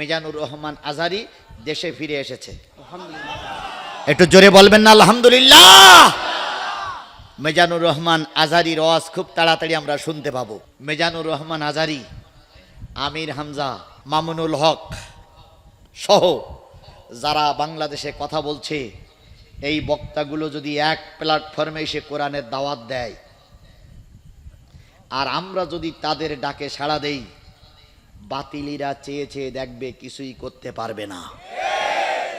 মিজানুর রহমান আজারি দেশে ফিরে এসেছে। একটু জোরে বলবেন না আলহামদুলিল্লাহ! মেজানুর রহমান আজারির ওয়াজ খুব তাড়াতাড়ি আমরা শুনতে পাবো। মেজানুর রহমান আজারি আমির হামজা মামুনুল হক সহ যারা বাংলাদেশে কথা বলছে এই বক্তাগুলো যদি এক প্ল্যাটফর্মে এসে কোরআনের দাওয়াত দেয় আর আমরা যদি তাদের ডাকে সাড়া দেই বাতিলিরা চেয়ে চেয়ে দেখবে কিছুই করতে পারবে না।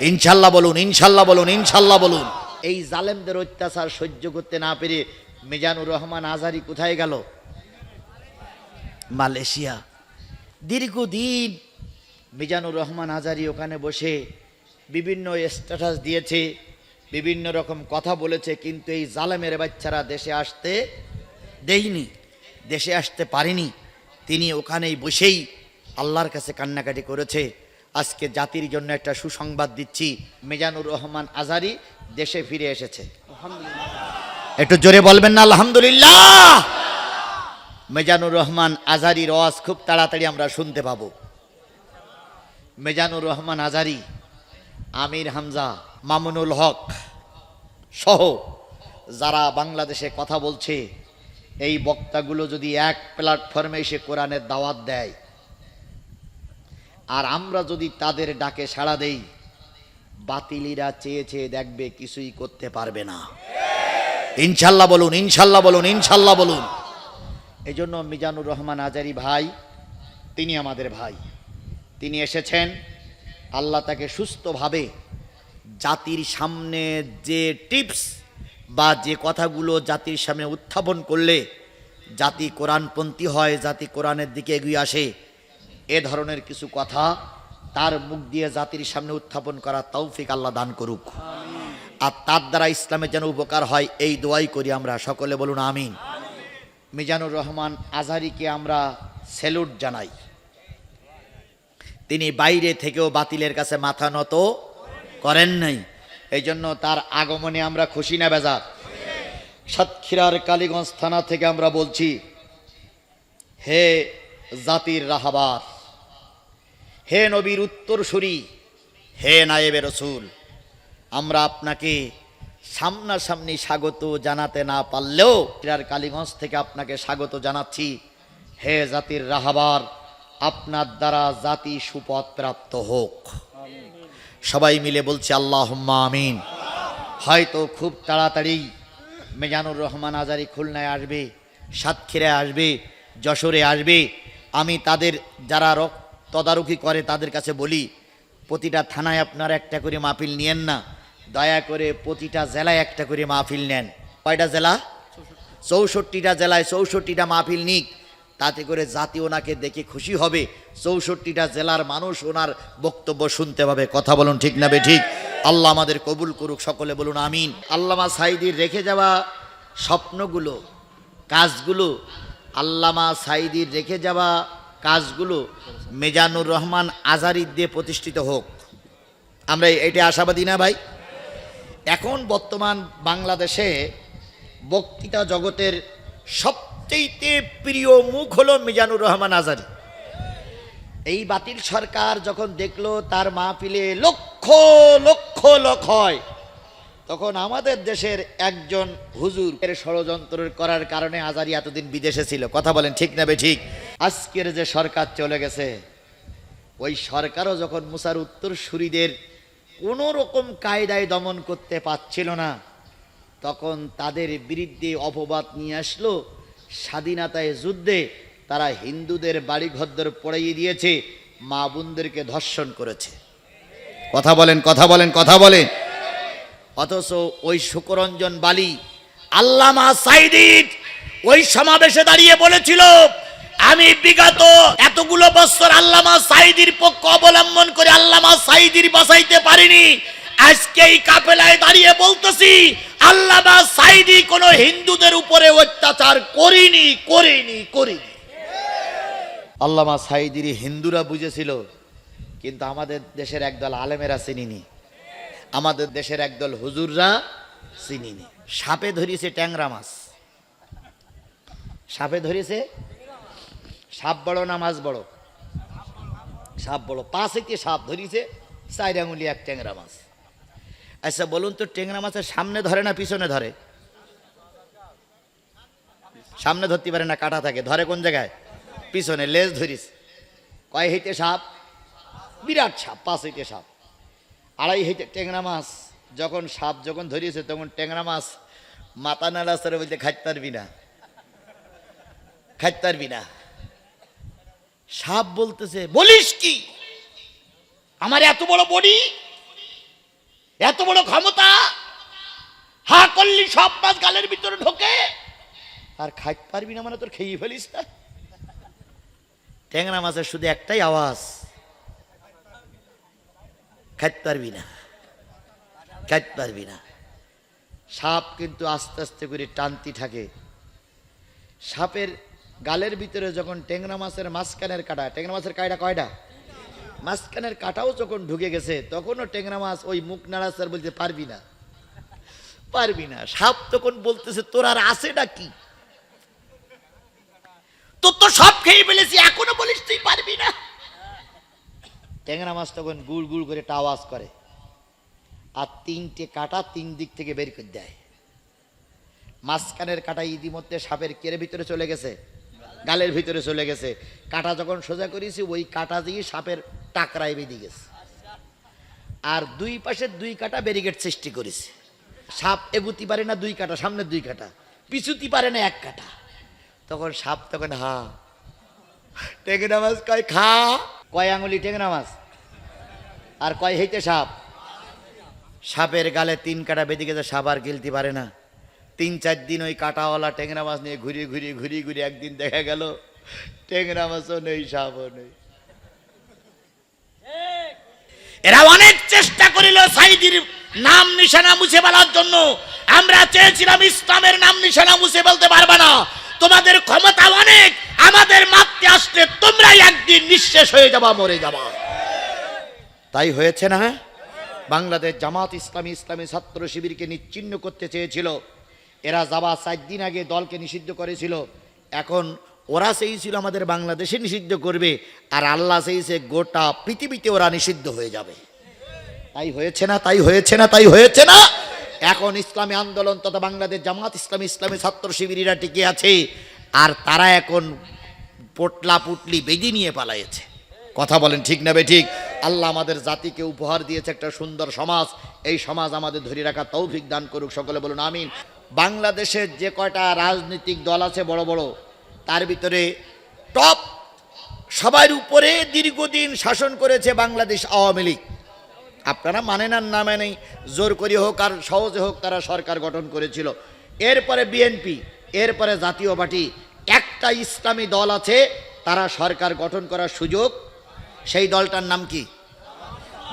ইনশাল্লাহ বলুন ইনশাল্লাহ বলুন ইনশাল্লাহ বলুন। এই জালেমদের অত্যাচার সহ্য করতে না পেরে মিজানুর রহমান আজারি কোথায় গেল? মালয়েশিয়া। দীর্ঘদিন মিজানুর রহমান আজারি ওখানে বসে বিভিন্ন স্ট্যাটাস দিয়েছে, বিভিন্ন রকম কথা বলেছে, কিন্তু এই জালেমের বাচ্চারা দেশে আসতে দেয়নি, দেশে আসতে পারেনি। তিনি ওখানেই বসেই আল্লাহর কাছে কান্নাকাটি করেছে। আজকে জাতির জন্য একটা সুসংবাদ দিচ্ছি। মেজানুর রহমান আজারি দেশে ফিরে এসেছে। একটু জোরে বলবেন না আলহামদুলিল্লাহ! মেজানুর রহমান আজারির ওয়াজ খুব তাড়াতাড়ি আমরা শুনতে পাবো। মেজানুর রহমান আজারি আমির হামজা মামুনুল হক সহ যারা বাংলাদেশে কথা বলছে এই বক্তাগুলো যদি এক প্ল্যাটফর্মে এসে কোরআনের দাওয়াত দেয় আর আমরা যদি তাদের ডাকে সাড়া দেই, বাতিলিরা চেয়ে চেয়ে দেখবে কিছুই করতে পারবে না। ইনশাল্লাহ বলুন ইনশাল্লাহ বলুন ইনশাল্লাহ বলুন। এই জন্য মিজানুর রহমান আজারি ভাই, তিনি আমাদের ভাই। তিনি এসেছেন, আল্লাহ তাকে সুস্থভাবে জাতির সামনে যে টিপস বা যে কথাগুলো জাতির সামনে উত্থাপন করলে জাতি কোরআনপন্থী হয়, জাতি কোরআনের দিকে এগিয়ে আসে এ ধরনের কিছু কথা তার মুখ দিয়ে জাতির সামনে উত্থাপন করা তৌফিক আল্লাহ দান করুক। আর তার দ্বারা ইসলামের যেন উপকার হয়, এই দোয়াই করি আমরা। সকলে বলুন আমিন। মিজানুর রহমান আজহারিকে আমরা স্যালুট জানাই। তিনি বাইরে থেকেও বাতিলের কাছে মাথা নত করেন নাই। এই জন্য তার আগমনে আমরা খুশি না বেজার। সাতক্ষীরার কালীগঞ্জ থানা থেকে আমরা বলছি, হে জাতির রাহাবার হে নবীর উত্তরসূরি, হে নায়েবে রসুল, আমরা আপনাকে সামনাসামনি স্বাগত জানাতে না পারলেও ক্রীড়ার কালীগঞ্জ থেকে আপনাকে স্বাগত জানাচ্ছি। হে জাতির রাহাবার, আপনার দ্বারা জাতি সুপথ প্রাপ্ত হোক। সবাই মিলে বলছে আল্লাহ আমিন। হয়তো খুব তাড়াতাড়ি মেজানুর রহমান আজারি খুলনায় আসবে, সাতক্ষীরায় আসবে, যশোরে আসবে। আমি তাদের যারা রক তদারকি করে, তাদের কাছে বলি, প্রতিটা থানায় আপনারা একটা করে মাহফিল নিয়েন না। দয়া করে প্রতিটা জেলায় একটা করে মাহফিল নেন। কয়টা জেলা? চৌষট্টিটা জেলায় চৌষট্টিটা মাহফিল নিক। তাতে করে জাতি ওনাকে দেখে খুশি হবে। চৌষট্টিটা জেলার মানুষ ওনার বক্তব্য শুনতে পাবে। কথা বলুন ঠিক নাবে ঠিক আল্লাহ আমাদের কবুল করুক, সকলে বলুন আমিন। আল্লামা সাইদির রেখে যাওয়া স্বপ্নগুলো, কাজগুলো, আল্লামা সাইদির রেখে যাওয়া কাজগুলো মেজানুর রহমান আজারি দিয়ে প্রতিষ্ঠিত হোক। আমরা এটা আশাবাদী না ভাই? এখন বর্তমান বাংলাদেশে বক্তৃতা জগতের সবচেয়ে প্রিয় মুখ হলো মিজানুর রহমান আজারি। এই বাতিল সরকার যখন দেখল তার মাহফিলে লক্ষ লক্ষ লোক হয়, তখন আমাদের দেশের একজন হুজুর এর ষড়যন্ত্র করার কারণে আজারি এতদিন বিদেশে ছিল। কথা বলেন ঠিক না বে ঠিক? আজকের যে সরকার চলে গেছে, ওই সরকারও যখন মুসার উত্তর সুরিদের কোনো রকম কায়দায় দমন করতে পারছিল না, তখন তাদের বিরুদ্ধে অপবাদ নিয়ে আসলো। স্বাধীনতায় যুদ্ধে তারা হিন্দুদের বাড়ি ঘরদর পড়াইয়ে দিয়েছে, মা বোনদেরকে ধর্ষণ করেছে। কথা বলেন কথা বলেন কথা বলেন। অথচ ওই সুকরঞ্জন বালি আল্লামা সাইদিদ ওই সমাবেশে দাঁড়িয়ে বলেছিল আমি বিগত এতগুলো বছর আল্লামা সাইদির পক্ষ অবলম্বন করে আল্লামা সাইদির বাঁচাইতে পারিনি। আজকে এই কাপেলায় দাঁড়িয়ে বলতেছি, আল্লামা সাইদি কোনো হিন্দুদের উপরে অত্যাচার করিনি করিনি করিনি। আল্লামা সাইদির হিন্দুরা বুঝেছিল, কিন্তু আমাদের দেশের একদল আলেমেরা চিনিনি। আমাদের দেশের একদল হুজুররা চিনিনি। সাপে ধরিয়েছে ট্যাংরা মাছ। সাপে ধরিয়েছে সাপ বড় না মাছ বড়? সাপ বড়। পাঁচ একটি সাপ ধরিছে? চার আঙুলি, এক ট্যাংরা মাছ। আচ্ছা বলুন তো, ট্যাংরা মাছের সামনে ধরে না পিছনে ধরে? সামনে ধরতে পারে না, কাটা থাকে। ধরে কোন জায়গায়? পিছনে, লেজ ধরিস কয় হইতে সাপ? বিরাট সাপ, পাঁচ হইতে সাপ। আড়াই হইতে ট্যাংরা মাছ। যখন সাপ যখন ধরিয়েছে তখন ট্যাংরা মাছ মাথা নাড়া বলতে খাইতে পারবি না। খাইতে পারবি না। সাপ বলতেছে, বলিস কি? আমার এত বড় বডি? এত বড় ক্ষমতা? হা করলি সব মাছ গালের ভিতরে ঢোকে? আর খাইতে পারবি না মানে তোর খেয়ে ফেলিস না? ট্যাংরা মাছের শুধু একটাই আওয়াজ, খাইতে পারবি না, খাইতে পারবি না। সাপ কিন্তু আস্তে আস্তে করে টানতি থাকে। সাপের গালের ভিতরে যখন ট্যাংরা মাছের মাঝখানের কাটা ট্যাংরা মাছের কায়টা কয়টা মাঝখানের কাটাও যখন ঢুকে গেছে, তখনও ট্যাংরা মাছ ওই মুখ নাড়াচার বলতে পারবি না পারবি না। সাপ তখন বলতেছে, তোর আর আছেটা কি তোর তো সব খেয়ে ফেলেছি, এখনও বলিস তুই পারবি না। ট্যাংরা মাছ তখন গুড় গুড় করে একটা আওয়াজ করে, আর তিনটে কাটা তিন দিক থেকে বের করে দেয়। মাঝখানের কাটা ইতিমধ্যে সাপের কেড়ে ভিতরে চলে গেছে। গালের ভিতরে চলে গেছে। কাটা যখন সোজা করেছি, ওই কাটা দিয়ে সাপের টাকরায় বেঁধে গেছে। আর দুই পাশে দুই কাটা ব্যারিকেড সৃষ্টি করেছে। সাপ এগুতি পারে না দুই কাটা, সামনে দুই কাটা, পিছুতি পারে না এক কাটা। তখন সাপ তখন হা টেংরা মাছ কয় খা, কয় আঙুলি টেংরা মাছ আর কয় হইতে সাপ। সাপের গালে তিন কাটা বেঁধে গেছে, সাপ আর গিলতে পারে না। তিন চার দিন ওই কাটাওয়ালা টেংরা মাছ নিয়ে ঘুরিয়ে ঘুরিয়ে ঘুরিয়ে ঘুরিয়ে একদিন দেখা গেল টেংরা মাছও নেই, সাপও নেই। এরা অনেক চেষ্টা করিল সাইদির নাম নিশানা মুছে ফেলার জন্য। আমরা চেয়েছিলাম ইসলামের নাম নিশানা মুছে বলতে পারবে না। তোমাদের ক্ষমতা অনেক, আমাদের মারতে আসলে তোমরাই একদিন নিঃশেষ হয়ে যাবা, মরে যাবা। তাই হয়েছে না? বাংলাদেশ জামাত ইসলামী ইসলামী ছাত্র শিবিরকে নিচ্ছিন্ন করতে চেয়েছিল। এরা যাবা চার দিন আগে দলকে নিষিদ্ধ করেছিল। এখন ওরা চেয়েছিল আমাদের বাংলাদেশে নিষিদ্ধ করবে, আর আল্লাহ চেয়েছে গোটা পৃথিবীতে ওরা নিষিদ্ধ হয়ে যাবে। তাই হয়েছে না, তাই হয়েছে না, তাই হয়েছে না? এখন ইসলামী আন্দোলন তথা বাংলাদেশ জামাত ইসলামী ইসলামী ছাত্র শিবিরীরা টিকে আছে, আর তারা এখন পোটলা পুটলি বেদি নিয়ে পালাইছে। কথা বলেন ঠিক না বে ঠিক? আল্লাহ আমাদের জাতিকে উপহার দিয়েছে একটা সুন্দর সমাজ, এই সমাজ আমাদের ধরে রাখা তৌফিক দান করুক, সকলে বলুন আমিন। বাংলাদেশের যে কয়টা রাজনৈতিক দল আছে বড় বড়, তার ভিতরে টপ সবার উপরে দীর্ঘদিন শাসন করেছে বাংলাদেশ আওয়ামী লীগ। আপনারা মানেন আর না মানেই জোর করি হোক আর সহজে হোক তারা সরকার গঠন করেছিল। এরপরে বিএনপি, এরপরে জাতীয় পার্টি, একটা ইসলামী দল আছে, তারা সরকার গঠন করার সুযোগ। সেই দলটার নাম কি?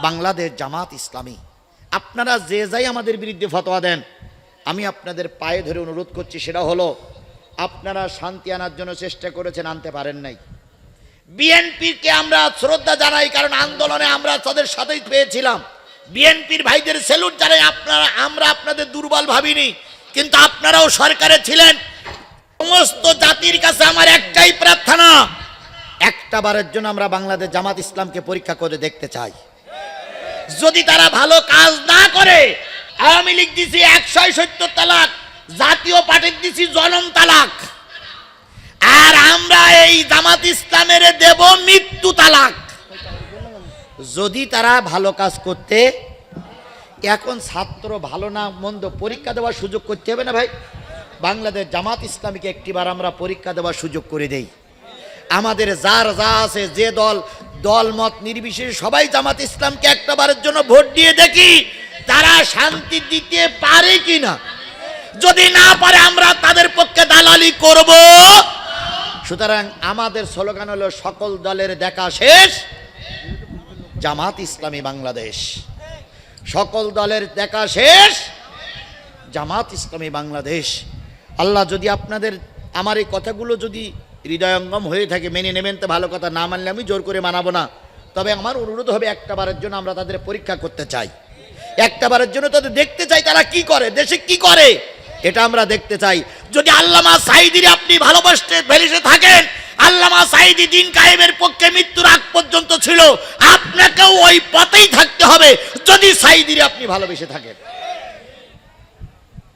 বাংলাদেশ জামাত ইসলামী। আপনারা যে যাই আমাদের বিরুদ্ধে ফতোয়া দেন আমি আপনাদের পায়ে ধরে অনুরোধ করছি, সেটা হলো, আপনারা শান্তি আনার জন্য চেষ্টা করেছেন, আনতে পারেন নাই। বিএনপিকে আমরা শ্রদ্ধা জানাই, কারণ আন্দোলনে আমরা তাদের সাথেই পেয়েছিলাম। বিএনপির ভাইদের সেলুট জানাই, আপনারা, আমরা আপনাদের দুর্বল ভাবিনি, কিন্তু আপনারাও সরকারে ছিলেন। সমস্ত জাতির কাছে আমার একটাই প্রার্থনা, একটা বারের জন্য আমরা বাংলাদেশ জামাত ইসলামকে পরীক্ষা করে দেখতে চাই। যদি তারা ভালো কাজ না করে আওয়ামী লীগ দিছি একশো সত্তর তালাক, জাতীয় পার্টির দিছি জনম তালাক। আর আমরা এই জামাত ইসলামের দেব মৃত্যু তালাক। যদি তারা ভালো কাজ করতে, এখন ছাত্র ভালো না, মন্দ পরীক্ষা দেওয়ার সুযোগ করতে হবে না ভাই? বাংলাদেশ জামাত ইসলামীকে একটিবার আমরা পরীক্ষা দেওয়ার সুযোগ করে দেই। আমাদের যার যা আছে, যে দল দল মত নির্বিশেষে সবাই জামাত ইসলামকে একটাবারের জন্য ভোট দিয়ে দেখি। তারা শান্তি দিতে পারে কিনা? যদি না পারে, আমরা তাদের পক্ষে দালালি করব। সুতরাং আমাদের স্লোগান হলো, সকল দলের দেখা শেষ, জামাত ইসলামী বাংলাদেশ। সকল দলের দেখা শেষ, জামাত ইসলামী বাংলাদেশ। আল্লাহ, যদি আপনাদের, আমার এই কথাগুলো যদি হৃদয়ঙ্গম হয়ে থাকে, মেনে নেবেন তো ভালো কথা, না মানলে আমি জোর করে মানাবো না। তবে আমার অনুরোধ হবে একটা বারের জন্য আমরা তাদের পরীক্ষা করতে চাই। একটা বারের জন্য তাদের দেখতে চাই তারা কি করে, দেশে কি করে। এটা আমরা দেখতে চাই। যদি আল্লামা সাইদির আপনি ভালোবাসতে ভেলিসে থাকেন, আল্লামা সাইদি দিন কায়েমের পক্ষে মৃত্যুর আগ পর্যন্ত ছিল, আপনাকেও ওই পথেই থাকতে হবে, যদি সাইদির আপনি ভালোবেসে থাকেন।